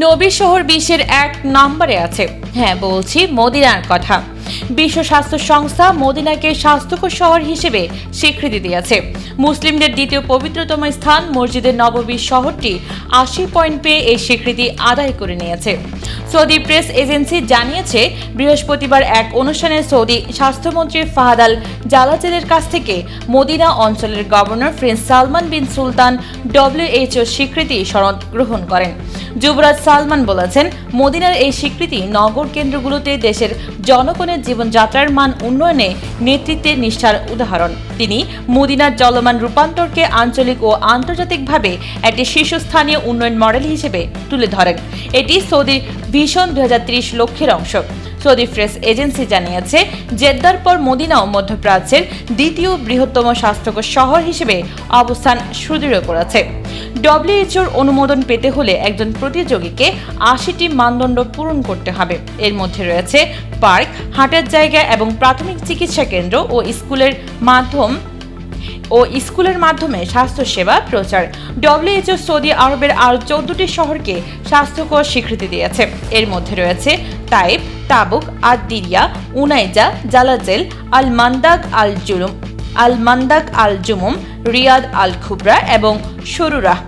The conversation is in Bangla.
নবী শহর বিশ্বের এক নম্বরে আছে। হ্যাঁ বলছি মদিনার কথা। বিশ্ব স্বাস্থ্য সংস্থা মদিনাকে স্বাস্থ্যকর শহর হিসেবে স্বীকৃতি দিয়েছে। মুসলিমদের দ্বিতীয় পবিত্রতম স্থান মসজিদের নববী শহরটি আশি পয়েন্ট পেয়ে এই স্বীকৃতি আদায় করে নিয়েছে। সৌদি প্রেস এজেন্সি জানিয়েছে, বৃহস্পতিবার এক অনুষ্ঠানে সৌদি স্বাস্থ্যমন্ত্রী ফাহাদ আল জালাজেলের কাছ থেকে মদিনা অঞ্চলের governor prince Salman bin Sultan WHO স্বীকৃতি সনদ গ্রহণ করেন। যুবরাজ সালমান বলেছেন, মদিনার এই স্বীকৃতি নগর কেন্দ্রগুলোতে দেশের জনগণের জীবনযাত্রার মান উন্নয়নে নেতৃত্বের নিষ্ঠার উদাহরণ। তিনি মদিনার চলমান রূপান্তরকে আঞ্চলিক ও আন্তর্জাতিকভাবে একটি শীর্ষস্থানীয় উন্নয়ন মডেল হিসেবে তুলে ধরেন। এটি সৌদির ভীষণ দু লক্ষ্যের অংশ। সৌদি প্রেস এজেন্সি জানিয়েছে, জেদ্দার পর মদিনাও মধ্যপ্রাচ্যের দ্বিতীয় বৃহত্তম স্বাস্থ্যকর শহর হিসেবে অবস্থান সুদৃঢ় করেছে। ডব্লিউএইচওর অনুমোদন পেতে হলে একজন প্রতিযোগীকে আশিটি মানদণ্ড পূরণ করতে হবে। এর মধ্যে রয়েছে পার্ক, হাঁটার জায়গা এবং প্রাথমিক চিকিৎসা কেন্দ্র ও স্কুলের মাধ্যম ও স্কুলের মাধ্যমে স্বাস্থ্যসেবা প্রচার। ডব্লিউএইচও সৌদি আরবের আরও চোদ্দটি শহরকে স্বাস্থ্যকর স্বীকৃতি দিয়েছে। এর মধ্যে রয়েছে তাইব তাবুক, আদিরিয়া, উনাইজা, জালাজেল আল মান্দাক আল জুলুম আল মান্দাক আল জুমুম, রিয়াদ আল খুবরা এবং সরুরাহ